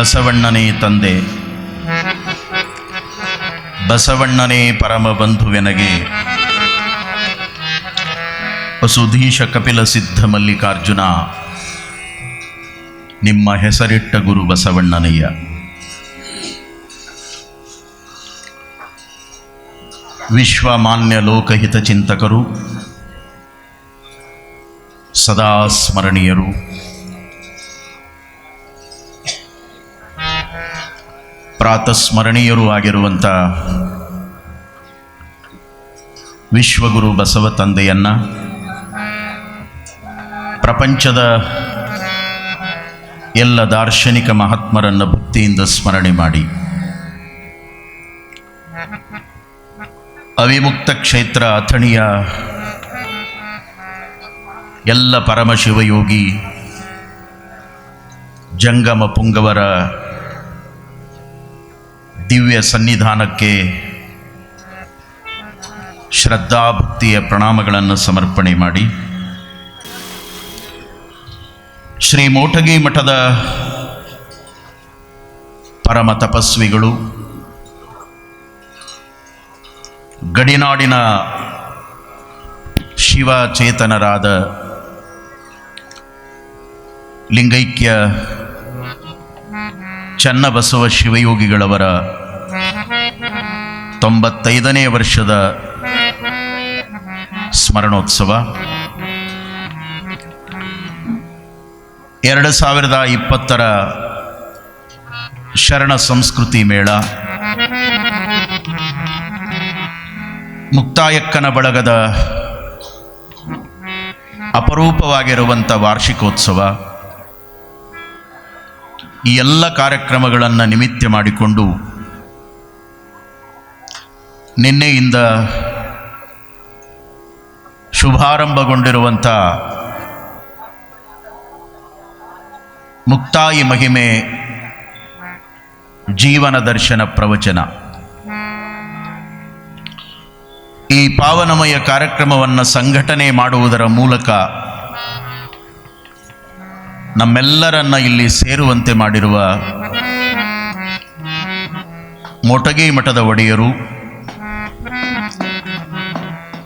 ಬಸವಣ್ಣನೇ ತಂದೆ. ಬಸವಣ್ಣನೇ ಪರಮ ಬಂಧುವೆನಗೆ ವಸುಧೀಶ ಕಪಿಲ ಸಿದ್ಧ ಮಲ್ಲಿಕಾರ್ಜುನ. ನಿಮ್ಮ ಹೆಸರಿಟ್ಟ ಗುರು ಬಸವಣ್ಣನಯ್ಯ. ವಿಶ್ವಮಾನ್ಯ ಲೋಕಹಿತ ಚಿಂತಕರು, ಸದಾ ಸ್ಮರಣೀಯರು. ಪ್ರಾತಸ್ಮರಣೀಯರೂ ಆಗಿರುವಂಥ ವಿಶ್ವಗುರು ಬಸವ ತಂದೆಯನ್ನ ಪ್ರಪಂಚದ ಎಲ್ಲ ದಾರ್ಶನಿಕ ಮಹಾತ್ಮರನ್ನು ಭಕ್ತಿಯಿಂದ ಸ್ಮರಣೆ ಮಾಡಿ. ಅವಿಮುಕ್ತ ಕ್ಷೇತ್ರ ಅಥಣಿಯ ಎಲ್ಲ ಪರಮಶಿವಯೋಗಿ ಜಂಗಮ ಪುಂಗವರ ದಿವ್ಯ ಸನ್ನಿಧಾನಕ್ಕೆ ಶ್ರದ್ಧಾಭಕ್ತಿಯ ಪ್ರಣಾಮಗಳನ್ನು ಸಮರ್ಪಣೆ ಮಾಡಿ. ಶ್ರೀ ಮೋಟಗಿ ಮಠದ ಪರಮ ತಪಸ್ವಿಗಳು ಗಡಿನಾಡಿನ ಶಿವಚೇತನರಾದ ಲಿಂಗೈಕ್ಯ ಚನ್ನಬಸವ ಶಿವಯೋಗಿಗಳವರ ತೊಂಬತ್ತೈದನೇ ವರ್ಷದ ಸ್ಮರಣೋತ್ಸವ. ಎರಡು ಸಾವಿರದ ಇಪ್ಪತ್ತರ ಶರಣ ಸಂಸ್ಕೃತಿ ಮೇಳ. ಮುಕ್ತಾಯಕ್ಕನ ಬಳಗದ ಅಪರೂಪವಾಗಿರುವಂಥ ವಾರ್ಷಿಕೋತ್ಸವ. ಈ ಎಲ್ಲ ಕಾರ್ಯಕ್ರಮಗಳನ್ನು ನಿಮಿತ್ತ ಮಾಡಿಕೊಂಡು ನಿನ್ನೆಯಿಂದ ಶುಭಾರಂಭಗೊಂಡಿರುವಂಥ ಮುಕ್ತಾಯಿ ಮಹಿಮೆ ಜೀವನ ದರ್ಶನ ಪ್ರವಚನ. ಈ ಪಾವನಮಯ ಕಾರ್ಯಕ್ರಮವನ್ನು ಸಂಘಟನೆ ಮಾಡುವುದರ ಮೂಲಕ ನಮ್ಮೆಲ್ಲರನ್ನ ಇಲ್ಲಿ ಸೇರುವಂತೆ ಮಾಡಿರುವ ಮೊಟಗಿ ಮಠದ ಒಡೆಯರು,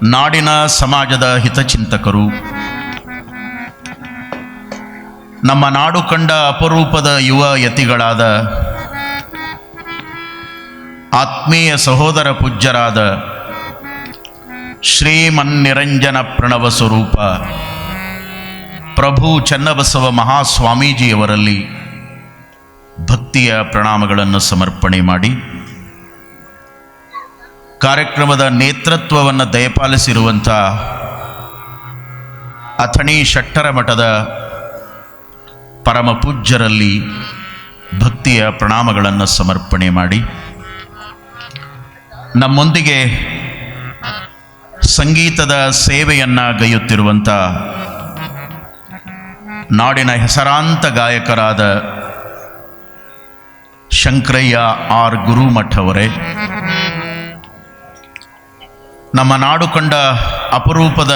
ನಾಡಿನ ಸಮಾಜದ ಹಿತಚಿಂತಕರು, ನಮ್ಮ ನಾಡು ಕಂಡ ಅಪರೂಪದ ಯುವ ಯತಿಗಳಾದ ಆತ್ಮೀಯ ಸಹೋದರ ಪೂಜ್ಯರಾದ ಶ್ರೀಮನ್ನಿರಂಜನ ಪ್ರಣವ ಸ್ವರೂಪ ಪ್ರಭು ಚನ್ನಬಸವ ಮಹಾಸ್ವಾಮೀಜಿಯವರಲ್ಲಿ ಭಕ್ತಿಯ ಪ್ರಣಾಮಗಳನ್ನು ಸಮರ್ಪಣೆ ಮಾಡಿ ಕಾರ್ಯಕ್ರಮದ ನೇತೃತ್ವವನ್ನು ದಯಪಾಲಿಸಿರುವಂಥ ಅಥಣಿ ಶಟ್ಟರ ಮಠದ ಪರಮ ಪೂಜ್ಯರಲ್ಲಿ ಭಕ್ತಿಯ ಪ್ರಣಾಮಗಳನ್ನು ಸಮರ್ಪಣೆ ಮಾಡಿ ನಮ್ಮೊಂದಿಗೆ ಸಂಗೀತದ ಸೇವೆಯನ್ನು ಗೈಯುತ್ತಿರುವಂಥ ನಾಡಿನ ಹೆಸರಾಂತ ಗಾಯಕರಾದ ಶಂಕರಯ್ಯ ಆರ್ ಗುರುಮಠ್ ಅವರೇ, ನಮ್ಮ ನಾಡು ಕಂಡ ಅಪರೂಪದ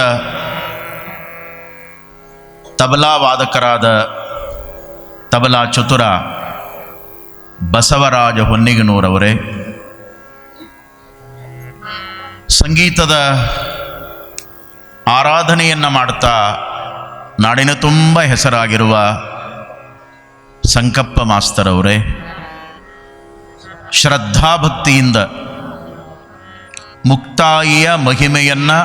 ತಬಲಾ ವಾದಕರಾದ ತಬಲಾ ಚತುರ ಬಸವರಾಜ ಹೊನ್ನಿಗನೂರವರೇ ಸಂಗೀತದ ಆರಾಧನೆಯನ್ನು ಮಾಡ್ತಾ ನಾಡಿನ ತುಂಬ ಹೆಸರಾಗಿರುವ ಸಂಕಪ್ಪ ಮಾಸ್ತರ್ ಅವರೇ, ಶ್ರದ್ಧಾಭಕ್ತಿಯಿಂದ ಮುಕ್ತಾಯಿಯ ಮಹಿಮೆಯನ್ನು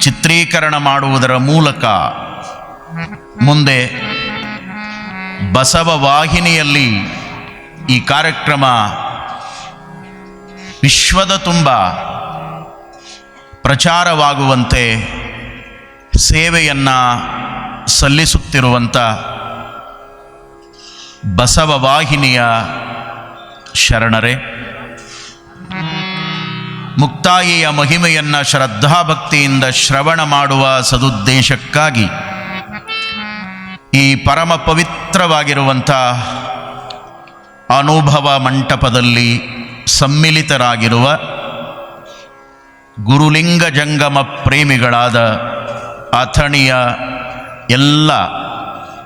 ಚಿತ್ರೀಕರಣ ಮಾಡುವುದರ ಮೂಲಕ ಮುಂದೆ ಬಸವ ವಾಹಿನಿಯಲ್ಲಿ ಈ ಕಾರ್ಯಕ್ರಮ ವಿಶ್ವದ ತುಂಬ ಪ್ರಚಾರವಾಗುವಂತೆ ಸೇವೆಯನ್ನು ಸಲ್ಲಿಸುತ್ತಿರುವಂಥ ಬಸವ ವಾಹಿನಿಯ ಶರಣರೇ, ಮುಕ್ತಾಯಿಯ ಮಹಿಮೆಯನ್ನು ಶ್ರದ್ಧಾಭಕ್ತಿಯಿಂದ ಶ್ರವಣ ಮಾಡುವ ಸದುದ್ದೇಶಕ್ಕಾಗಿ ಈ ಪರಮ ಪವಿತ್ರವಾಗಿರುವಂಥ ಅನುಭವ ಮಂಟಪದಲ್ಲಿ ಸಮ್ಮಿಲಿತರಾಗಿರುವ ಗುರುಲಿಂಗ ಜಂಗಮ ಪ್ರೇಮಿಗಳಾದ ಅಥಣಿಯ ಎಲ್ಲ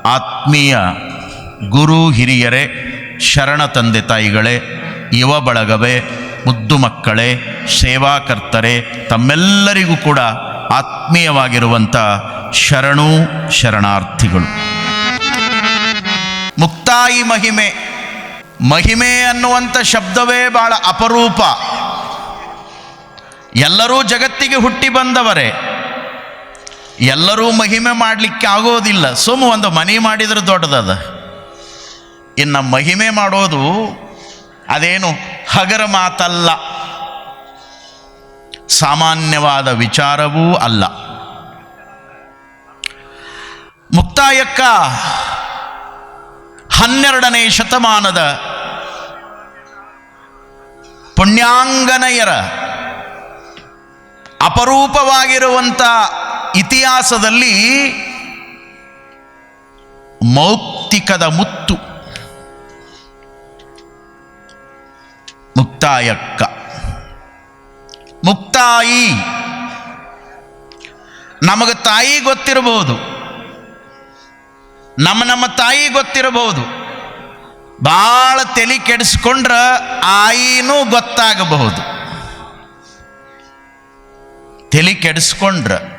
ಆತ್ಮೀಯ ಗುರು ಹಿರಿಯರೇ, ಶರಣ ತಂದೆ ತಾಯಿಗಳೇ, ಯುವ ಬಳಗವೇ, ಮುದ್ದು ಮಕ್ಕಳೇ, ಸೇವಾಕರ್ತರೇ, ತಮ್ಮೆಲ್ಲರಿಗೂ ಕೂಡ ಆತ್ಮೀಯವಾಗಿರುವಂಥ ಶರಣು ಶರಣಾರ್ಥಿಗಳು. ಮುಕ್ತಾಯಿ ಮಹಿಮೆ. ಮಹಿಮೆ ಅನ್ನುವಂಥ ಶಬ್ದವೇ ಬಹಳ ಅಪರೂಪ. ಎಲ್ಲರೂ ಜಗತ್ತಿಗೆ ಹುಟ್ಟಿ ಬಂದವರೇ. ಎಲ್ಲರೂ ಮಹಿಮೆ ಮಾಡಲಿಕ್ಕೆ ಆಗೋದಿಲ್ಲ. ಸುಮ್ಮ ಒಂದು ಮನೆ ಮಾಡಿದರೆ ದೊಡ್ಡದದ. ಇನ್ನು ಮಹಿಮೆ ಮಾಡೋದು ಅದೇನು ಹಗರ ಮಾತಲ್ಲ. ಸಾಮಾನ್ಯವಾದ ವಿಚಾರವೂ ಅಲ್ಲ. ಮುಕ್ತಾಯಕ್ಕ, ಹನ್ನೆರಡನೇ ಶತಮಾನದ ಪುಣ್ಯಾಂಗನಯರ ಅಪರೂಪವಾಗಿರುವಂಥ ಇತಿಹಾಸದಲ್ಲಿ ಮೌಕ್ತಿಕದ ಮುತ್ತು. ಮುಕ್ತಾಯಕ್ಕ. ಮುಕ್ತಾಯಿ. ನಮಗೆ ತಾಯಿ ಗೊತ್ತಿರಬಹುದು. ನಮ್ಮ ನಮ್ಮ ತಾಯಿ ಗೊತ್ತಿರಬಹುದು. ಭಾಳ ತಲೆ ಕೆಡಿಸ್ಕೊಂಡ್ರೆ ಆಯಿನೂ ಗೊತ್ತಾಗಬಹುದು. ತಲೆ ಕೆಡಿಸ್ಕೊಂಡ್ರೆ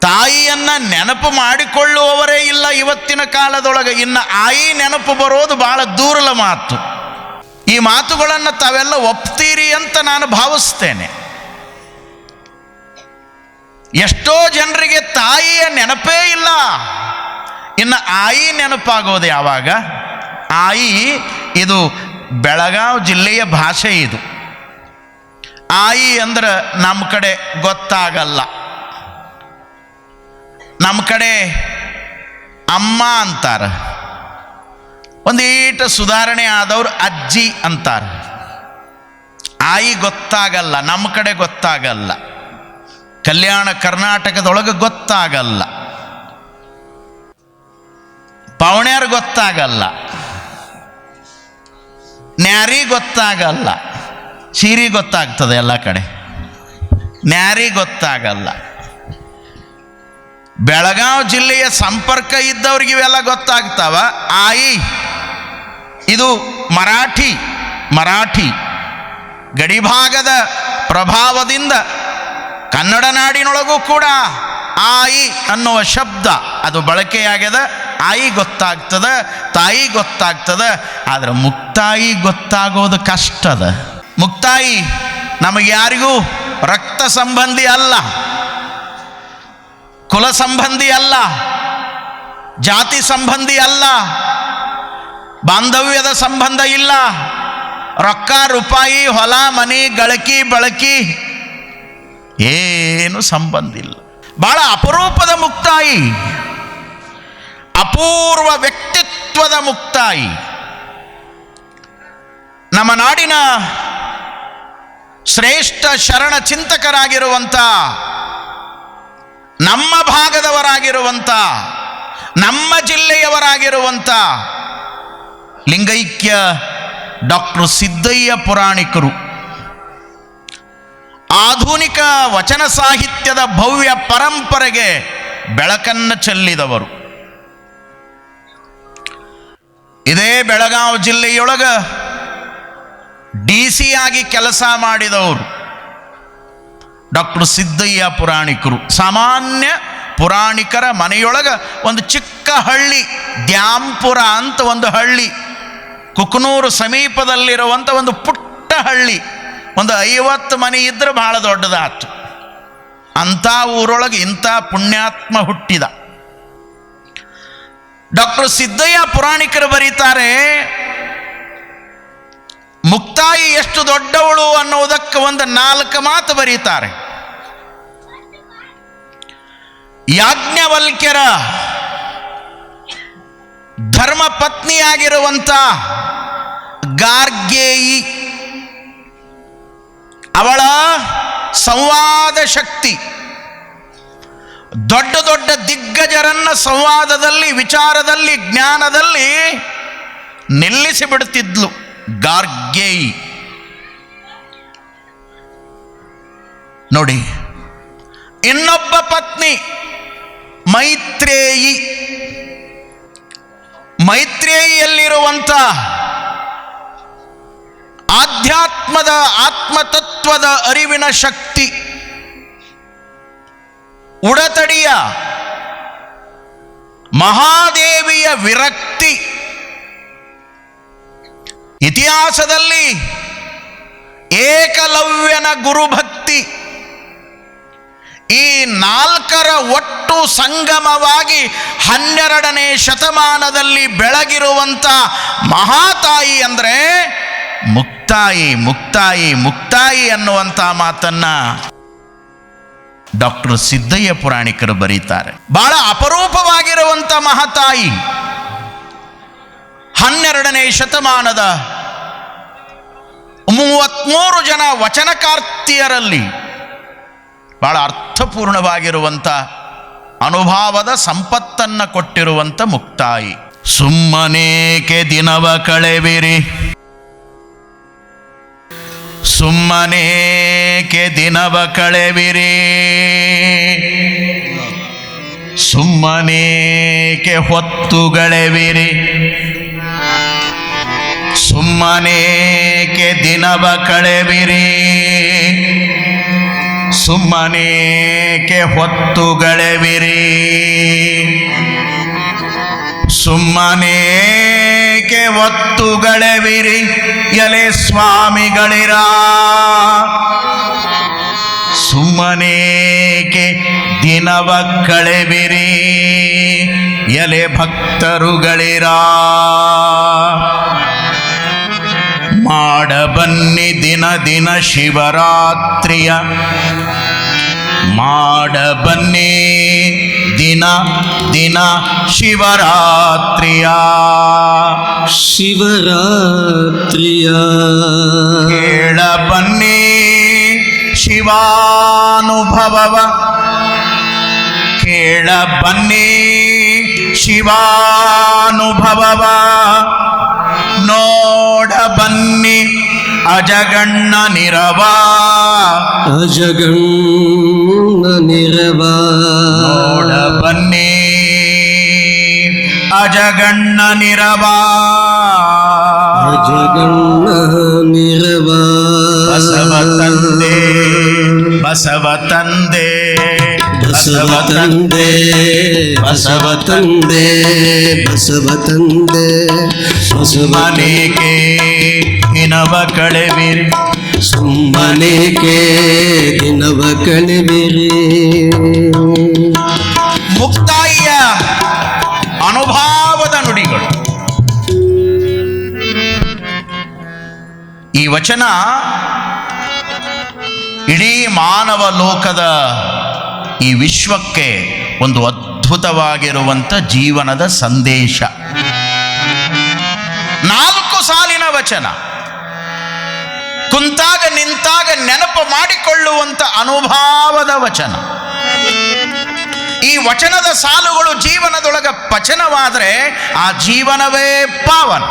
ತಾಯಿಯನ್ನ ನೆನಪು ಮಾಡಿಕೊಳ್ಳುವವರೇ ಇಲ್ಲ ಇವತ್ತಿನ ಕಾಲದೊಳಗೆ. ಇನ್ನು ಆಯಿ ನೆನಪು ಬರೋದು ಬಹಳ ದೂರಲ ಮಾತು. ಈ ಮಾತುಗಳನ್ನು ತಾವೆಲ್ಲ ಒಪ್ತೀರಿ ಅಂತ ನಾನು ಭಾವಿಸ್ತೇನೆ. ಎಷ್ಟೋ ಜನರಿಗೆ ತಾಯಿಯ ನೆನಪೇ ಇಲ್ಲ. ಇನ್ನು ಆಯಿ ನೆನಪಾಗೋದು ಯಾವಾಗ? ಆಯಿ ಇದು ಬೆಳಗಾವಿ ಜಿಲ್ಲೆಯ ಭಾಷೆ ಇದು. ಆಯಿ ಅಂದ್ರೆ ನಮ್ಮ ಕಡೆ ಗೊತ್ತಾಗಲ್ಲ. ನಮ್ಮ ಕಡೆ ಅಮ್ಮ ಅಂತಾರ. ಒಂದೀಟ ಸುಧಾರಣೆ ಆದವ್ರು ಅಜ್ಜಿ ಅಂತಾರ. ಆಯಿ ಗೊತ್ತಾಗಲ್ಲ ನಮ್ಮ ಕಡೆ ಗೊತ್ತಾಗಲ್ಲ. ಕಲ್ಯಾಣ ಕರ್ನಾಟಕದೊಳಗೆ ಗೊತ್ತಾಗಲ್ಲ. ಪವಣ್ಯಾರು ಗೊತ್ತಾಗಲ್ಲ. ನ್ಯಾರಿ ಗೊತ್ತಾಗಲ್ಲ. ಸೀರಿ ಗೊತ್ತಾಗ್ತದೆ ಎಲ್ಲ ಕಡೆ. ನ್ಯಾರಿ ಗೊತ್ತಾಗಲ್ಲ. ಬೆಳಗಾವಿ ಜಿಲ್ಲೆಯ ಸಂಪರ್ಕ ಇದ್ದವ್ರಿಗೆ ಇವೆಲ್ಲ ಗೊತ್ತಾಗ್ತಾವ? ಆಯಿ, ಇದು ಮರಾಠಿ ಮರಾಠಿ. ಗಡಿಭಾಗದ ಪ್ರಭಾವದಿಂದ ಕನ್ನಡ ನಾಡಿನೊಳಗೂ ಕೂಡ ಆಯಿ ಅನ್ನುವ ಶಬ್ದ ಅದು ಬಳಕೆಯಾಗ್ಯದ. ಆಯಿ ಗೊತ್ತಾಗ್ತದ, ತಾಯಿ ಗೊತ್ತಾಗ್ತದ, ಆದರೆ ಮುಕ್ತಾಯಿ ಗೊತ್ತಾಗೋದು ಕಷ್ಟದ. ಮುಕ್ತಾಯಿ ನಮಗೆ ಯಾರಿಗೂ ರಕ್ತ ಸಂಬಂಧಿ ಅಲ್ಲ. ಕುಲ ಸಂಬಂಧಿ ಅಲ್ಲ, ಜಾತಿ ಸಂಬಂಧಿ ಅಲ್ಲ, ಬಾಂಧವ್ಯದ ಸಂಬಂಧ ಇಲ್ಲ. ರೊಕ್ಕ, ರೂಪಾಯಿ, ಹೊಲ, ಮನಿ, ಗಳಕಿ, ಬಳಕಿ, ಏನು ಸಂಬಂಧ ಇಲ್ಲ. ಬಹಳ ಅಪರೂಪದ ಮುಕ್ತಾಯಿ, ಅಪೂರ್ವ ವ್ಯಕ್ತಿತ್ವದ ಮುಕ್ತಾಯಿ. ನಮ್ಮ ನಾಡಿನ ಶ್ರೇಷ್ಠ ಶರಣ ಚಿಂತಕರಾಗಿರುವಂಥ ನಮ್ಮ ಭಾಗದವರಾಗಿರುವಂಥ ನಮ್ಮ ಜಿಲ್ಲೆಯವರಾಗಿರುವಂಥ ಲಿಂಗೈಕ್ಯ ಡಾಕ್ಟರ್ ಸಿದ್ದಯ್ಯ ಪುರಾಣಿಕರು. ಆಧುನಿಕ ವಚನ ಸಾಹಿತ್ಯದ ಭವ್ಯ ಪರಂಪರೆಗೆ ಬೆಳಕನ್ನು ಚೆಲ್ಲಿದವರು. ಇದೇ ಬೆಳಗಾವಿ ಜಿಲ್ಲೆಯೊಳಗ ಡಿ ಸಿ ಆಗಿ ಕೆಲಸ ಮಾಡಿದವರು. ಡಾಕ್ಟರ್ ಸಿದ್ದಯ್ಯ ಪುರಾಣಿಕರು. ಸಾಮಾನ್ಯ ಪುರಾಣಿಕರ ಮನೆಯೊಳಗೆ ಒಂದು ಚಿಕ್ಕ ಹಳ್ಳಿ ದ್ಯಾಂಪುರ ಅಂತ ಒಂದು ಹಳ್ಳಿ, ಕುಕನೂರು ಸಮೀಪದಲ್ಲಿರುವಂಥ ಒಂದು ಪುಟ್ಟ ಹಳ್ಳಿ, ಒಂದು ಐವತ್ತು ಮನೆ ಇದ್ದರೆ ಬಹಳ ದೊಡ್ಡದಾತು ಅಂಥ ಊರೊಳಗೆ ಇಂಥ ಪುಣ್ಯಾತ್ಮ ಹುಟ್ಟಿದ. ಡಾಕ್ಟರ್ ಸಿದ್ದಯ್ಯ ಪುರಾಣಿಕರು ಬರೀತಾರೆ, ಮುಕ್ತಾಯಿ ಎಷ್ಟು ದೊಡ್ಡವಳು ಅನ್ನೋದಕ್ಕೆ ಒಂದು ನಾಲ್ಕು ಮಾತು ಬರೀತಾರೆ. ಯಾಜ್ಞವಲ್ಕ್ಯರ ಧರ್ಮ ಪತ್ನಿಯಾಗಿರುವಂಥ ಗಾರ್ಗೇಯಿ, ಅವಳ ಸಂವಾದ ಶಕ್ತಿ, ದೊಡ್ಡ ದೊಡ್ಡ ದಿಗ್ಗಜರನ್ನ ಸಂವಾದದಲ್ಲಿ, ವಿಚಾರದಲ್ಲಿ, ಜ್ಞಾನದಲ್ಲಿ ನಿಲ್ಲಿಸಿ ಬಿಡುತ್ತಿದ್ಲು ಗಾರ್ಗೇಯಿ. ನೋಡಿ, ಇನ್ನೊಬ್ಬ ಪತ್ನಿ ಮೈತ್ರೇಯಿ. ಮೈತ್ರೇಯಿಯಲ್ಲಿರುವಂಥ ಆಧ್ಯಾತ್ಮದ ಆತ್ಮತತ್ವದ ಅರಿವಿನ ಶಕ್ತಿ ಉಡತಡಿಯ ಮಹಾದೇವಿಯ ವಿರಕ್ತಿ ಇತಿಹಾಸದಲ್ಲಿ ಏಕಲವ್ಯನ ಗುರುಭಕ್ತಿ ಈ ನಾಲ್ಕರ ಒಟ್ಟು ಸಂಗಮವಾಗಿ ಹನ್ನೆರಡನೇ ಶತಮಾನದಲ್ಲಿ ಬೆಳಗಿರುವಂಥ ಮಹಾತಾಯಿ ಅಂದರೆ ಮುಕ್ತಾಯಿ ಮುಕ್ತಾಯಿ ಮುಕ್ತಾಯಿ ಅನ್ನುವಂಥ ಮಾತನ್ನ ಡಾಕ್ಟರ್ ಸಿದ್ದಯ್ಯ ಪುರಾಣಿಕರು ಬರೀತಾರೆ. ಬಹಳ ಅಪರೂಪವಾಗಿರುವಂಥ ಮಹಾತಾಯಿ ಹನ್ನೆರಡನೇ ಶತಮಾನದ ಮೂವತ್ಮೂರು ಜನ ವಚನಕಾರ್ತಿಯರಲ್ಲಿ ಬಹಳ ಅರ್ಥಪೂರ್ಣವಾಗಿರುವಂಥ ಅನುಭಾವದ ಸಂಪತ್ತನ್ನ ಕೊಟ್ಟಿರುವಂಥ ಮುಕ್ತಾಯಿ. ಸುಮ್ಮನೇಕೆ ದಿನವ ಕಳೆವಿರಿ? ಸುಮ್ಮನೇಕೆ ದಿನವ ಕಳೆವಿರಿ? ಸುಮ್ಮನೇಕೆ ಹೊತ್ತುಗಳೆವಿರಿ ಸುಮ್ಮನೇಕೆ ದಿನವ ಕಳೆವಿರಿ? ಸುಮ್ಮನೇಕೆ ಹೊತ್ತುಗಳೆವಿರಿ? ಸುಮ್ಮನೇಕೆ ಹೊತ್ತುಗಳೆವಿರಿ? ಎಲೆ ಸ್ವಾಮಿಗಳಿರ. ಸುಮ್ಮನೇಕೆ ದಿನವ ಕಳೆವಿರಿ ಎಲೆ ಭಕ್ತರುಗಳಿರ. ಮಾಡಬನ್ನಿ ದಿನ ದಿನ ಶಿವರಾತ್ರಿಯ ಮಾಡ ಬನ್ನಿ ದಿನ ದಿನ ಶಿವರಾತ್ರಿಯ. ಶಿವರಾತ್ರಿಯ. ಕೇಳ ಬನ್ನಿ ಶಿವಾನುಭವವ. ಕೇಳ ಬನ್ನಿ ಶಿವಾನುಭವವ. ನೋಡ ಬನ್ನಿ ಅಜಗಣ್ಣ ನಿರವ ಅಜಗಣ್ಣ ನಿರವ ನೋಡ ಬನ್ನಿ ಅಜಗಣ್ಣ ನಿರವ ಅಜಗಣ್ಣ ನಿರವ ಬಸವ ತಂದೆ ಬಸವ ತಂದೆ ಬಸವ ತಂದೆ ಬಸವ ತಂದೆ ಬಸವ ತಂದೆ ಬಸವ ಇನವ ಕಳೆವಿರಿ. ಸುಮ್ಮನೆಗೆ ದಿನವ ಕಳೆವಿರಿ? ಮುಕ್ತಾಯಿಯ ಅನುಭಾವದ ನುಡಿಗಳು. ಈ ವಚನ ಇಡೀ ಮಾನವ ಲೋಕದ ಈ ವಿಶ್ವಕ್ಕೆ ಒಂದು ಅದ್ಭುತವಾಗಿರುವಂಥ ಜೀವನದ ಸಂದೇಶ. ನಾಲ್ಕು ಸಾಲಿನ ವಚನ. ಕುಂತಾಗ ನಿಂತಾಗ ನೆನಪು ಮಾಡಿಕೊಳ್ಳುವಂಥ ಅನುಭಾವದ ವಚನ. ಈ ವಚನದ ಸಾಲುಗಳು ಜೀವನದೊಳಗ ಪಚನವಾದರೆ ಆ ಜೀವನವೇ ಪಾವನ.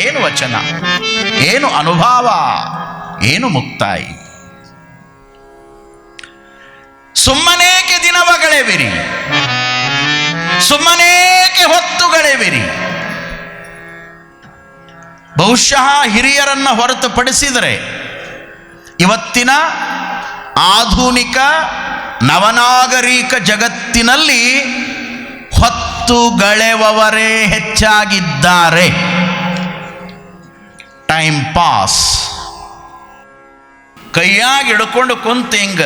ಏನು ವಚನ? ಏನು ಅನುಭವ? ಏನು ಮುಕ್ತಾಯಿ? ಸುಮ್ಮನೇಕೆ ದಿನವಗಳೆವಿರಿ? ಸುಮ್ಮನೇಕೆ ಹೊತ್ತುಗಳೆವಿರಿ? ಬಹುಶಃ ಹಿರಿಯರನ್ನ ಹೊರತುಪಡಿಸಿದರೆ ಇವತ್ತಿನ ಆಧುನಿಕ ನವನಾಗರಿಕ ಜಗತ್ತಿನಲ್ಲಿ ಹೊತ್ತುಗಳೆವವರೇ ಹೆಚ್ಚಾಗಿದ್ದಾರೆ. ಟೈಮ್ ಪಾಸ್ ಕೈಯಾಗಿ ಹಿಡ್ಕೊಂಡು ಕುಂತ ಹಿಂಗ.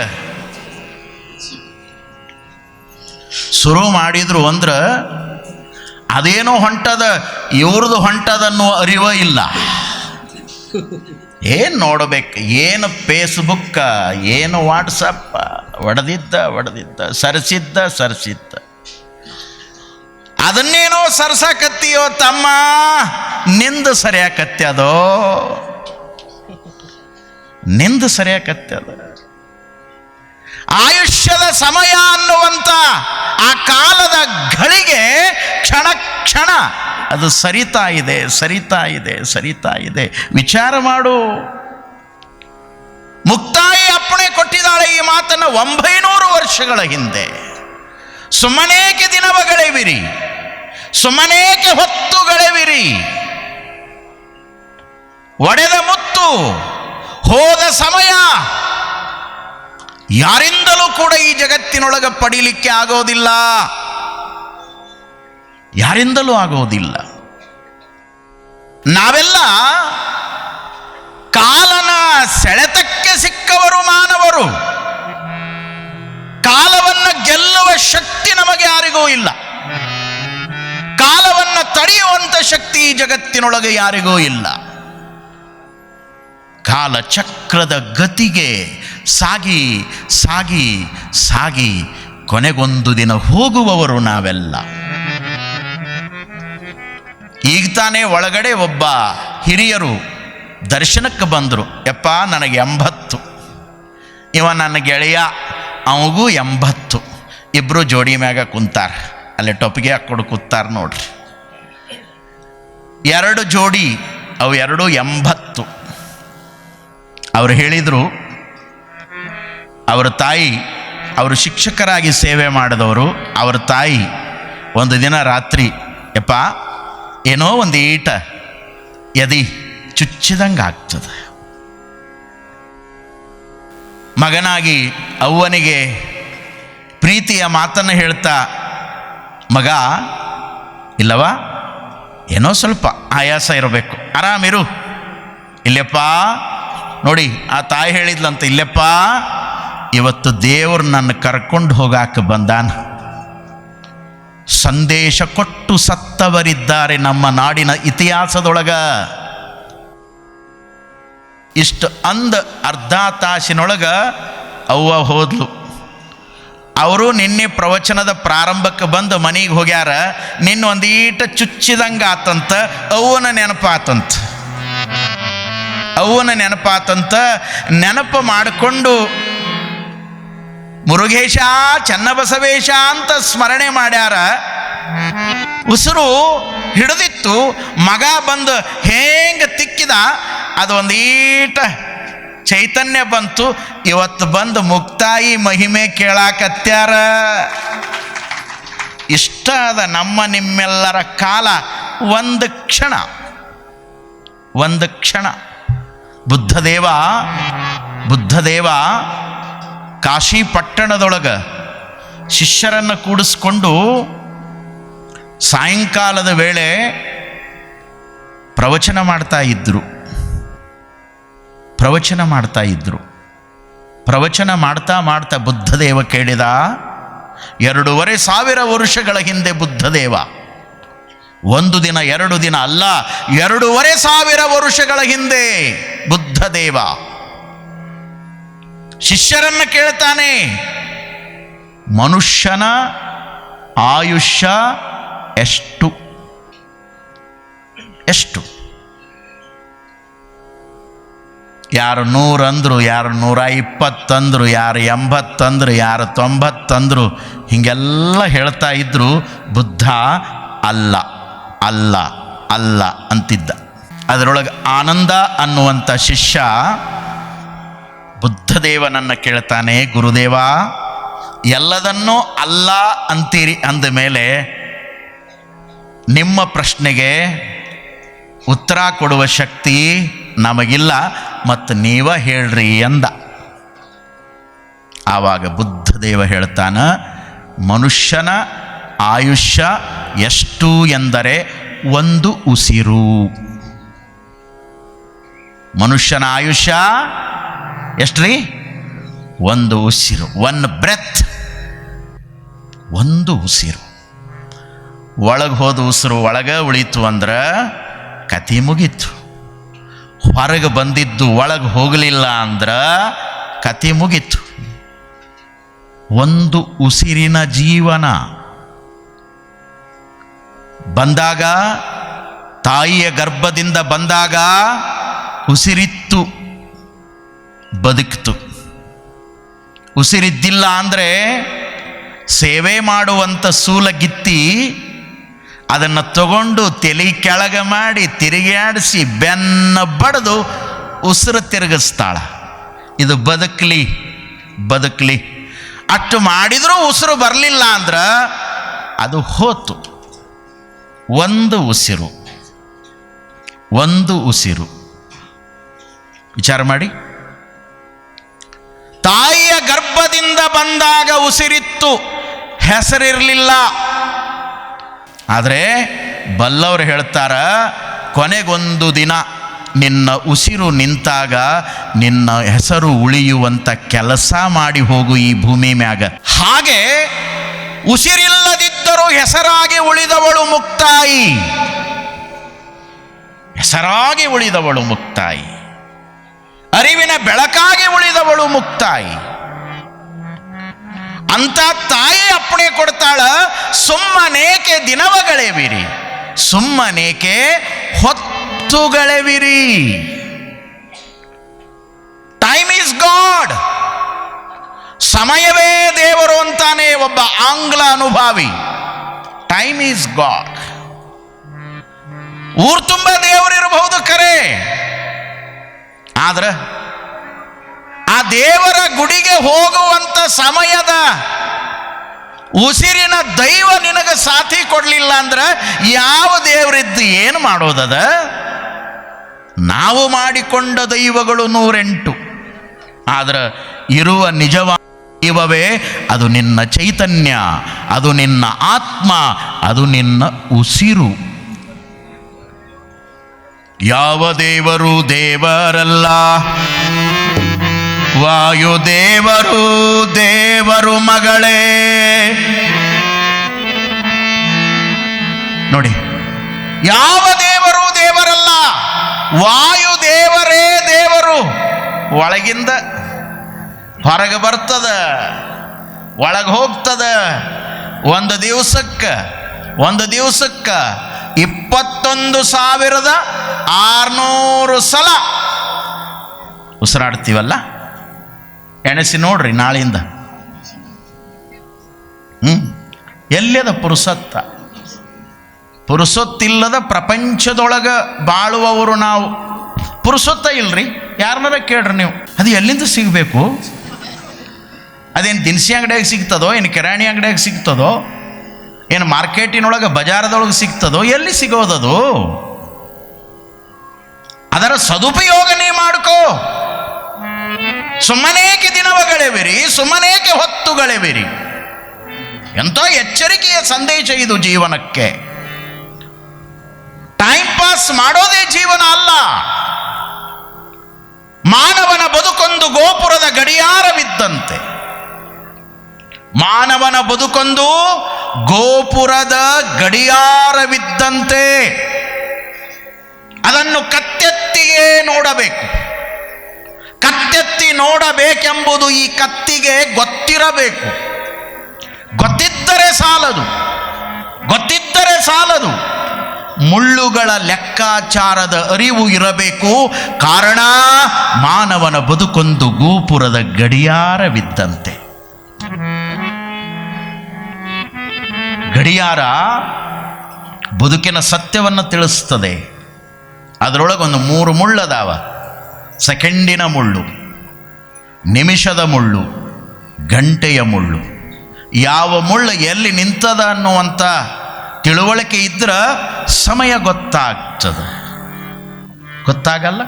ಶುರು ಮಾಡಿದ್ರು ಅಂದ್ರೆ ಅದೇನೋ ಹೊಂಟದ ಇವ್ರದ್ದು ಹೊಂಟದನ್ನುವ ಅರಿವ ಇಲ್ಲ. ಏನು ನೋಡಬೇಕು? ಏನು ಫೇಸ್ಬುಕ್ಕ, ಏನು ವಾಟ್ಸಪ್ಪ? ಒಡೆದಿದ್ದ ಒಡೆದಿದ್ದ, ಸರಿಸಿದ್ದ ಸರಿಸಿದ್ದ. ಅದನ್ನೇನೋ ಸರ್ಸಾಕತ್ತೀಯೋ ತಮ್ಮ? ನಿಂದು ಸರಿಯಾಕತ್ಯದೋ ನಿಂದು ಸರಿಯಾಕತ್ಯದ ಆಯುಷ್ಯದ ಸಮಯ ಅನ್ನುವಂಥ ಆ ಕಾಲದ ಘಳಿಗೆ ಕ್ಷಣ ಕ್ಷಣ ಅದು ಸರಿತಾ ಇದೆ ಸರಿತಾ ಇದೆ ಸರಿತಾ ಇದೆ. ವಿಚಾರ ಮಾಡು. ಮುಕ್ತಾಯಿ ಅಪ್ಪಣೆ ಕೊಟ್ಟಿದ್ದಾಳೆ ಈ ಮಾತನ್ನು ಒಂಬೈನೂರು ವರ್ಷಗಳ ಹಿಂದೆ. ಸುಮ್ಮನೇಕೆ ದಿನವಗಳೆವಿರಿ ಸುಮ್ಮನೇಕೆ ಹೊತ್ತುಗಳೆವಿರಿ? ಒಡೆದ ಮುತ್ತು, ಹೋದ ಸಮಯ ಯಾರಿಂದಲೂ ಕೂಡ ಈ ಜಗತ್ತಿನೊಳಗೆ ಪಡೀಲಿಕ್ಕೆ ಆಗೋದಿಲ್ಲ. ಯಾರಿಂದಲೂ ಆಗೋದಿಲ್ಲ. ನಾವೆಲ್ಲ ಕಾಲನ ಸೆಳೆತಕ್ಕೆ ಸಿಕ್ಕವರು ಮಾನವರು. ಕಾಲವನ್ನು ಗೆಲ್ಲುವ ಶಕ್ತಿ ನಮಗೆ ಯಾರಿಗೂ ಇಲ್ಲ. ಕಾಲವನ್ನು ತಡೆಯುವಂತ ಶಕ್ತಿ ಈ ಜಗತ್ತಿನೊಳಗೆ ಯಾರಿಗೂ ಇಲ್ಲ. ಕಾಲಚಕ್ರದ ಗತಿಗೆ ಸಾಗಿ ಸಾಗಿ ಸಾಗಿ, ಕೊನೆಗೊಂದು ದಿನ ಹೋಗುವವರು ನಾವೆಲ್ಲ. ಈಗ ತಾನೇ ಒಳಗಡೆ ಒಬ್ಬ ಹಿರಿಯರು ದರ್ಶನಕ್ಕೆ ಬಂದರು. ಯಪ್ಪ, ನನಗೆ ಎಂಬತ್ತು. ಇವ ನನ್ನ ಗೆಳೆಯ, ಅವಗೂ ಎಂಬತ್ತು. ಇಬ್ಬರು ಜೋಡಿ ಮ್ಯಾಗ ಕುಂತಾರ. ಅಲ್ಲಿ ಟೊಪ್ಪಿಗೆ ಹಾಕ್ಕೊಂಡು ಕೂತಾರ ನೋಡ್ರಿ. ಎರಡು ಜೋಡಿ, ಅವು ಎರಡು ಎಂಬತ್ತು. ಅವ್ರು ಹೇಳಿದರು ಅವರ ತಾಯಿ, ಅವರು ಶಿಕ್ಷಕರಾಗಿ ಸೇವೆ ಮಾಡಿದವರು, ಅವರ ತಾಯಿ, ಒಂದು ದಿನ ರಾತ್ರಿ, ಯಪ್ಪ, ಏನೋ ಒಂದು ಈಟ ಎದಿ ಚುಚ್ಚಿದಂಗೆ ಆಗ್ತದೆ ಮಗನಾಗಿ ಅವ್ವನಿಗೆ ಪ್ರೀತಿಯ ಮಾತನ್ನು ಹೇಳ್ತಾ, ಮಗ ಇಲ್ಲವಾ ಏನೋ ಸ್ವಲ್ಪ ಆಯಾಸ ಇರಬೇಕು, ಆರಾಮಿರು. ಇಲ್ಲಪ್ಪ, ನೋಡಿ, ಆ ತಾಯಿ ಹೇಳಿದ್ಲಂತ, ಇಲ್ಲಪ್ಪ ಇವತ್ತು ದೇವರು ನನ್ನ ಕರ್ಕೊಂಡು ಹೋಗಾಕ ಬಂದಾನ. ಸಂದೇಶ ಕೊಟ್ಟು ಸತ್ತವರಿದ್ದಾರೆ ನಮ್ಮ ನಾಡಿನ ಇತಿಹಾಸದೊಳಗ. ಇಷ್ಟು ಅಂದ ಅರ್ಧ ತಾಸಿನೊಳಗ ಅವ್ವ ಹೋದ್ಲು. ಅವರು ನಿನ್ನೆ ಪ್ರವಚನದ ಪ್ರಾರಂಭಕ್ಕೆ ಬಂದು ಮನೆಗೆ ಹೋಗ್ಯಾರ. ನಿನ್ನ ಒಂದೀಟ ಚುಚ್ಚಿದಂಗೆ ಆತಂತ, ಅವ್ವನ ನೆನಪಾತಂತ. ಅವ್ವನ ನೆನಪಾತಂತ ನೆನಪು ಮಾಡಿಕೊಂಡು ಮುರುಗೇಶ ಚನ್ನಬಸವೇಶ ಅಂತ ಸ್ಮರಣೆ ಮಾಡ್ಯಾರ. ಉಸಿರು ಹಿಡಿದಿತ್ತು, ಮಗ ಬಂದು ಹೇಂಗ ತಿಕ್ಕಿದ ಅದು ಒಂದೀಟ ಚೈತನ್ಯ ಬಂತು. ಇವತ್ತು ಬಂದು ಮುಕ್ತಾಯಿ ಮಹಿಮೆ ಕೇಳಾಕತ್ಯಾರ. ಇಷ್ಟ ಅದ ನಮ್ಮ ನಿಮ್ಮೆಲ್ಲರ ಕಾಲ, ಒಂದು ಕ್ಷಣ ಒಂದು ಕ್ಷಣ. ಬುದ್ಧದೇವ ಬುದ್ಧದೇವ ಕಾಶಿ ಪಟ್ಟಣದೊಳಗೆ ಶಿಷ್ಯರನ್ನು ಕೂಡಿಸ್ಕೊಂಡು ಸಾಯಂಕಾಲದ ವೇಳೆ ಪ್ರವಚನ ಮಾಡ್ತಾ ಇದ್ದರು ಪ್ರವಚನ ಮಾಡ್ತಾ ಇದ್ದರು ಪ್ರವಚನ ಮಾಡ್ತಾ ಮಾಡ್ತಾ ಬುದ್ಧದೇವ ಕೇಳಿದ, ಎರಡೂವರೆ ಸಾವಿರ ವರ್ಷಗಳ ಹಿಂದೆ ಬುದ್ಧದೇವ, ಒಂದು ದಿನ ಎರಡು ದಿನ ಅಲ್ಲ, ಎರಡೂವರೆ ಸಾವಿರ ವರ್ಷಗಳ ಹಿಂದೆ ಬುದ್ಧದೇವ ಶಿಷ್ಯರನ್ನ ಕೇಳ್ತಾನೆ. ಮನುಷ್ಯನ ಆಯುಷ್ಯ ಎಷ್ಟು? ಎಷ್ಟು? ಯಾರು ನೂರಂದ್ರು, ಯಾರು ನೂರ ಇಪ್ಪತ್ತಂದ್ರು ಯಾರು ಎಂಬತ್ತಂದ್ರು, ಯಾರು ತೊಂಬತ್ತಂದ್ರು, ಹೀಗೆಲ್ಲ ಹೇಳ್ತಾ ಇದ್ರು ಬುದ್ಧ ಅಲ್ಲ ಅಲ್ಲ ಅಲ್ಲ ಅಂತಿದ್ದ. ಅದರೊಳಗೆ ಆನಂದ ಅನ್ನುವಂಥ ಶಿಷ್ಯ ಬುದ್ಧದೇವನನ್ನು ಕೇಳ್ತಾನೆ, ಗುರುದೇವ, ಎಲ್ಲದನ್ನೂ ಅಲ್ಲ ಅಂತೀರಿ ಅಂದ ಮೇಲೆ ನಿಮ್ಮ ಪ್ರಶ್ನೆಗೆ ಉತ್ತರ ಕೊಡುವ ಶಕ್ತಿ ನಮಗಿಲ್ಲ ಮತ್ತು ನೀವ ಹೇಳ್ರಿ ಅಂದ. ಆವಾಗ ಬುದ್ಧದೇವ ಹೇಳ್ತಾನ, ಮನುಷ್ಯನ ಆಯುಷ್ಯ ಎಷ್ಟು ಎಂದರೆ ಒಂದು ಉಸಿರು. ಮನುಷ್ಯನ ಆಯುಷ್ಯ ಎಷ್ಟ್ರಿ? ಒಂದು ಉಸಿರು ಒನ್ ಬ್ರೆತ್ ಒಂದು ಉಸಿರು. ಒಳಗೆ ಹೋದ ಉಸಿರು ಒಳಗೆ ಉಳಿತು ಅಂದ್ರೆ ಕತಿ ಮುಗೀತು. ಹೊರಗೆ ಬಂದಿದ್ದು ಒಳಗೆ ಹೋಗಲಿಲ್ಲ ಅಂದ್ರೆ ಕತಿ ಮುಗೀತು. ಒಂದು ಉಸಿರಿನ ಜೀವನ. ಬಂದಾಗ, ತಾಯಿಯ ಗರ್ಭದಿಂದ ಬಂದಾಗ ಉಸಿರಿತ್ತು. ಬದುಕಿತು. ಉಸಿರಿದ್ದಿಲ್ಲ ಅಂದರೆ ಸೇವೆ ಮಾಡುವಂಥ ಸೂಲಗಿತ್ತಿ ಅದನ್ನು ತಗೊಂಡು ತಲೆ ಕೆಳಗೆ ಮಾಡಿ ತಿರುಗಾಡಿಸಿ ಬೆನ್ನ ಬಡಿದು ಉಸಿರು ತಿರುಗಿಸ್ತಾಳ. ಇದು ಬದುಕಲಿ ಬದುಕಲಿ. ಅಷ್ಟು ಮಾಡಿದರೂ ಉಸಿರು ಬರಲಿಲ್ಲ ಅಂದ್ರೆ ಅದು ಹೋತು. ಒಂದು ಉಸಿರು ಒಂದು ಉಸಿರು. ವಿಚಾರ ಮಾಡಿ. ತಾಯಿಯ ಗರ್ಭದಿಂದ ಬಂದಾಗ ಉಸಿರಿತ್ತು, ಹೆಸರಿರಲಿಲ್ಲ. ಆದರೆ ಬಲ್ಲವರು ಹೇಳ್ತಾರ, ಕೊನೆಗೊಂದು ದಿನ ನಿನ್ನ ಉಸಿರು ನಿಂತಾಗ ನಿನ್ನ ಹೆಸರು ಉಳಿಯುವಂಥ ಕೆಲಸ ಮಾಡಿ ಹೋಗು ಈ ಭೂಮಿ ಮ್ಯಾಗ. ಹಾಗೆ ಉಸಿರಿಲ್ಲದಿದ್ದರೂ ಹೆಸರಾಗಿ ಉಳಿದವಳು ಮುಕ್ತಾಯಿ. ಹೆಸರಾಗಿ ಉಳಿದವಳು ಮುಕ್ತಾಯಿ. ಅರಿವಿನ ಬೆಳಕಾಗಿ ಉಳಿದವಳು ಮುಕ್ತಾಯಿ. ಅಂತ ತಾಯಿ ಅಪ್ಪಣೆ ಕೊಡ್ತಾಳ, ಸುಮ್ಮನೇಕೆ ದಿನವಗಳೆವಿರಿ ಸುಮ್ಮನೇಕೆ ಹೊತ್ತುಗಳೆವಿರಿ ಟೈಮ್ ಈಸ್ ಗಾಡ್ ಸಮಯವೇ ದೇವರು ಅಂತಾನೆ ಒಬ್ಬ ಆಂಗ್ಲ ಅನುಭಾವಿ. ಟೈಮ್ ಈಸ್ ಗಾಡ್ ಊರ್ ತುಂಬ ದೇವರಿರಬಹುದು ಕರೆ. ಆದ್ರೆ ಆ ದೇವರ ಗುಡಿಗೆ ಹೋಗುವಂತ ಸಮಯದ ಉಸಿರಿನ ದೈವ ನಿನಗೆ ಸಾಥಿ ಕೊಡಲಿಲ್ಲ ಅಂದ್ರೆ ಯಾವ ದೇವರಿದ್ದು ಏನು ಮಾಡೋದದ? ನಾವು ಮಾಡಿಕೊಂಡ ದೈವಗಳು ನೂರೆಂಟು. ಆದ್ರೆ ಇರುವ ನಿಜವಾದ ದೈವವೇ ಅದು ನಿನ್ನ ಚೈತನ್ಯ, ಅದು ನಿನ್ನ ಆತ್ಮ, ಅದು ನಿನ್ನ ಉಸಿರು. ಯಾವ ದೇವರು ದೇವರಲ್ಲ? ವಾಯುದೇವರು ದೇವರು ಮಗಳೇ. ನೋಡಿ, ಯಾವ ದೇವರು ದೇವರಲ್ಲ? ವಾಯು ದೇವರೇ ದೇವರು. ಒಳಗಿಂದ ಹೊರಗೆ ಬರ್ತದ, ಒಳಗೆ ಹೋಗ್ತದ. ಒಂದು ದಿವಸಕ್ಕೆ ಒಂದು ದಿವಸಕ್ಕೆ ಇಪ್ಪತ್ತೊಂದು ಸಾವಿರದ ಆರುನೂರು ಸಲ ಉಸಿರಾಡ್ತೀವಲ್ಲ? ಎಣಸಿ ನೋಡ್ರಿ ನಾಳೆಯಿಂದ ಹ್ಞೂ ಎಲ್ಲದ ಪುರುಸತ್ತ? ಪುರುಸೊತ್ತಿಲ್ಲದ ಪ್ರಪಂಚದೊಳಗೆ ಬಾಳುವವರು ನಾವು. ಪುರುಸೊತ್ತ ಇಲ್ರಿ? ಯಾರನ್ನಾರ ಕೇಳ್ರಿ ನೀವು? ಅದು ಎಲ್ಲಿಂದ ಸಿಗಬೇಕು? ಅದೇನು ದಿನಸಿ ಅಂಗಡಿಯಾಗ ಸಿಗ್ತದೋ, ಏನು ಕಿರಾಣಿ ಅಂಗಡಿಯಾಗ ಸಿಗ್ತದೋ? ಏನು ಮಾರ್ಕೆಟಿನೊಳಗೆ ಬಜಾರದೊಳಗೆ ಸಿಗ್ತದೋ, ಎಲ್ಲಿ ಸಿಗೋದದು? ಅದರ ಸದುಪಯೋಗ ನೀ ಮಾಡ್ಕೋ. ಸುಮ್ಮನೇಕೆ ದಿನವಗಳೆವಿರಿ, ಸುಮ್ಮನೇಕೆ ಹೊತ್ತುಗಳೆವಿರಿ? ಎಂಥ ಎಚ್ಚರಿಕೆಯ ಸಂದೇಶ ಇದು ಜೀವನಕ್ಕೆ. ಟೈಮ್ ಪಾಸ್ ಮಾಡೋದೇ ಜೀವನ ಅಲ್ಲ. ಮಾನವನ ಬದುಕೊಂದು ಗೋಪುರದ ಗಡಿಯಾರವಿದ್ದಂತೆ. ಮಾನವನ ಬದುಕೊಂದು ಗೋಪುರದ ಗಡಿಯಾರವಿದ್ದಂತೆ ಅದನ್ನು ಕತ್ತೆತ್ತಿಯೇ ನೋಡಬೇಕು. ಕತ್ತೆತ್ತಿ ನೋಡಬೇಕೆಂಬುದು ಈ ಕತ್ತಿಗೆ ಗೊತ್ತಿರಬೇಕು. ಗೊತ್ತಿದ್ದರೆ ಸಾಲದು. ಗೊತ್ತಿದ್ದರೆ ಸಾಲದು. ಮುಳ್ಳುಗಳ ಲೆಕ್ಕಾಚಾರದ ಅರಿವು ಇರಬೇಕು. ಕಾರಣ ಮಾನವನ ಬದುಕೊಂದು ಗೋಪುರದ ಗಡಿಯಾರವಿದ್ದಂತೆ. ಗಡಿಯಾರ ಬದುಕಿನ ಸತ್ಯವನ್ನು ತಿಳಿಸ್ತದೆ. ಅದರೊಳಗೊಂದು ಮೂರು ಮುಳ್ಳದಾವ ಸೆಕೆಂಡಿನ ಮುಳ್ಳು, ನಿಮಿಷದ ಮುಳ್ಳು, ಗಂಟೆಯ ಮುಳ್ಳು. ಯಾವ ಮುಳ್ಳು ಎಲ್ಲಿ ನಿಂತದ ಅನ್ನುವಂಥ ತಿಳುವಳಿಕೆ ಇದ್ರೆ ಸಮಯ ಗೊತ್ತಾಗ್ತದೆ. ಗೊತ್ತಾಗಲ್ಲ?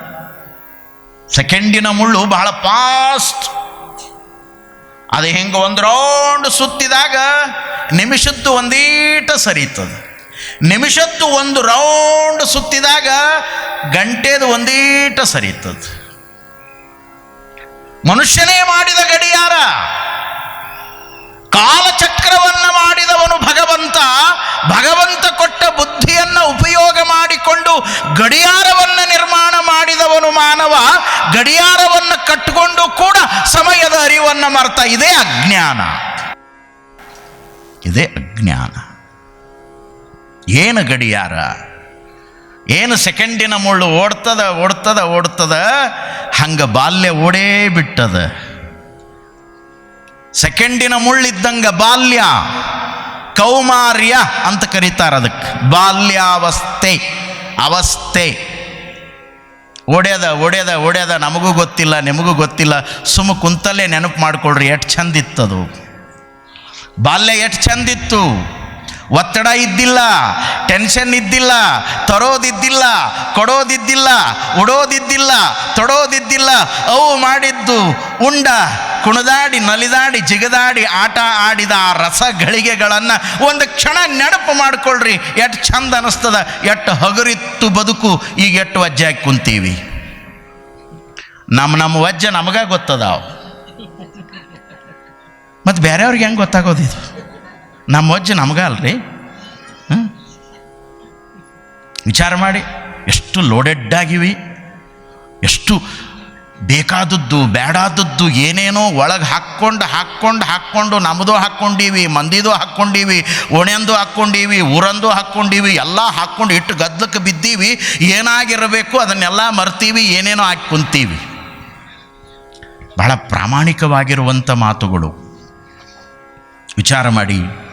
ಸೆಕೆಂಡಿನ ಮುಳ್ಳು ಬಹಳ ಫಾಸ್ಟ್ ಅದು ಹೆಂಗೆ ಒಂದು ರೌಂಡ್ ಸುತ್ತಿದಾಗ ನಿಮಿಷದ್ದು ಒಂದೀಟ ಸರಿತದ ನಿಮಿಷದ್ದು ಒಂದು ರೌಂಡ್ ಸುತ್ತಿದಾಗ ಗಂಟೆದು ಒಂದೀಟ ಸರಿತದ ಮನುಷ್ಯನೇ ಮಾಡಿದ ಗಡಿಯಾರ, ಕಾಲಚಕ್ರವನ್ನ ಮಾಡಿದವನು ಭಗವಂತ ಭಗವಂತ ಕೊಟ್ಟ ಬುದ್ಧಿಯನ್ನ ಉಪಯೋಗ ಮಾಡಿಕೊಂಡು ಗಡಿಯಾರವನ್ನ ನಿರ್ಮಾಣ ಮಾಡಿದವನು ಮಾನವ, ಗಡಿಯಾರವನ್ನ ಕಟ್ಟಿಕೊಂಡು ಕೂಡ ಸಮಯದ ಅರಿವನ್ನ ಮರ್ತ ಇದೇ ಅಜ್ಞಾನ. ಇದೇ ಅಜ್ಞಾನ. ಏನು ಗಡಿಯಾರ? ಏನು ಸೆಕೆಂಡಿನ ಮುಳ್ಳು ಓಡ್ತದ ಓಡ್ತದ ಓಡ್ತದ? ಹಂಗೆ ಬಾಲ್ಯ ಓಡೇ ಬಿಟ್ಟದ. ಸೆಕೆಂಡಿನ ಮುಳ್ಳಿದ್ದಂಗ ಬಾಲ್ಯ. ಕೌಮಾರ್ಯ ಅಂತ ಕರೀತಾರೆ ಅದಕ್ಕೆ ಬಾಲ್ಯಾವಸ್ಥೆ, ಅವಸ್ಥೆ. ಒಡ್ಯದ ಓಡ್ಯದ ಒಡ್ಯದ ನಮಗೂ ಗೊತ್ತಿಲ್ಲ, ನಿಮಗೂ ಗೊತ್ತಿಲ್ಲ. ಸುಮ್ಮ ಕುಂತಲ್ಲೇ ನೆನಪು ಮಾಡ್ಕೊಳ್ರಿ, ಎಷ್ಟು ಚಂದಿತ್ತದು. ಬಾಲ್ಯ ಎಷ್ಟು ಚಂದಿತ್ತು. ಒತ್ತಡ ಇದ್ದಿಲ್ಲ ಟೆನ್ಷನ್ ಇದ್ದಿಲ್ಲ, ತರೋದಿದ್ದಿಲ್ಲ, ಕೊಡೋದಿದ್ದಿಲ್ಲ, ಉಡೋದಿದ್ದಿಲ್ಲ, ತೊಡೋದಿದ್ದಿಲ್ಲ. ಅವು ಮಾಡಿದ್ದು ಉಂಡ, ಕುಣಿದಾಡಿ, ನಲಿದಾಡಿ, ಜಿಗದಾಡಿ, ಆಟ ಆಡಿದ ಆ ರಸ ಗಳಿಗೆಗಳನ್ನು ಒಂದು ಕ್ಷಣ ನೆನಪು ಮಾಡ್ಕೊಳ್ರಿ, ಎಷ್ಟು ಚಂದ ಅನ್ನಿಸ್ತದ ಎಷ್ಟು ಹಗುರಿತ್ತು. ಬದುಕು ಈಗ ಎಷ್ಟು ಹಾಕಿ ಕುಂತೀವಿ. ನಮ್ಮ ನಮ್ಮ ವಜ್ಜೆ ನಮಗ ಗೊತ್ತದಾವ. ಮತ್ತು ಬೇರೆಯವ್ರಿಗೆ ಹೆಂಗೆ ಗೊತ್ತಾಗೋದು ಇದು? ನಮ್ಮ ವಜ್ಜೆ ನಮಗ ಅಲ್ರಿ? ವಿಚಾರ ಮಾಡಿ, ಎಷ್ಟು ಲೋಡೆಡ್ ಆಗಿವಿ, ಎಷ್ಟು ಬೇಕಾದದ್ದು ಬೇಡಾದದ್ದು ಏನೇನೋ ಒಳಗೆ ಹಾಕ್ಕೊಂಡು ಹಾಕ್ಕೊಂಡು ಹಾಕ್ಕೊಂಡು ನಮ್ಮದು ಹಾಕ್ಕೊಂಡೀವಿ, ಮಂದಿದು ಹಾಕ್ಕೊಂಡೀವಿ, ಒಣೆಂದು ಹಾಕ್ಕೊಂಡೀವಿ, ಊರಂದು ಹಾಕ್ಕೊಂಡೀವಿ, ಎಲ್ಲ ಹಾಕ್ಕೊಂಡು ಇಟ್ಟು ಗದ್ದಲಕ್ಕೆ ಬಿದ್ದೀವಿ, ಏನಾಗಿರಬೇಕು ಅದನ್ನೆಲ್ಲ ಮರ್ತೀವಿ, ಏನೇನೋ ಹಾಕಿ ಕುಂತೀವಿ. ಬಹಳ ಪ್ರಾಮಾಣಿಕವಾಗಿರುವಂಥ ಮಾತುಗಳು. ವಿಚಾರ ಮಾಡಿ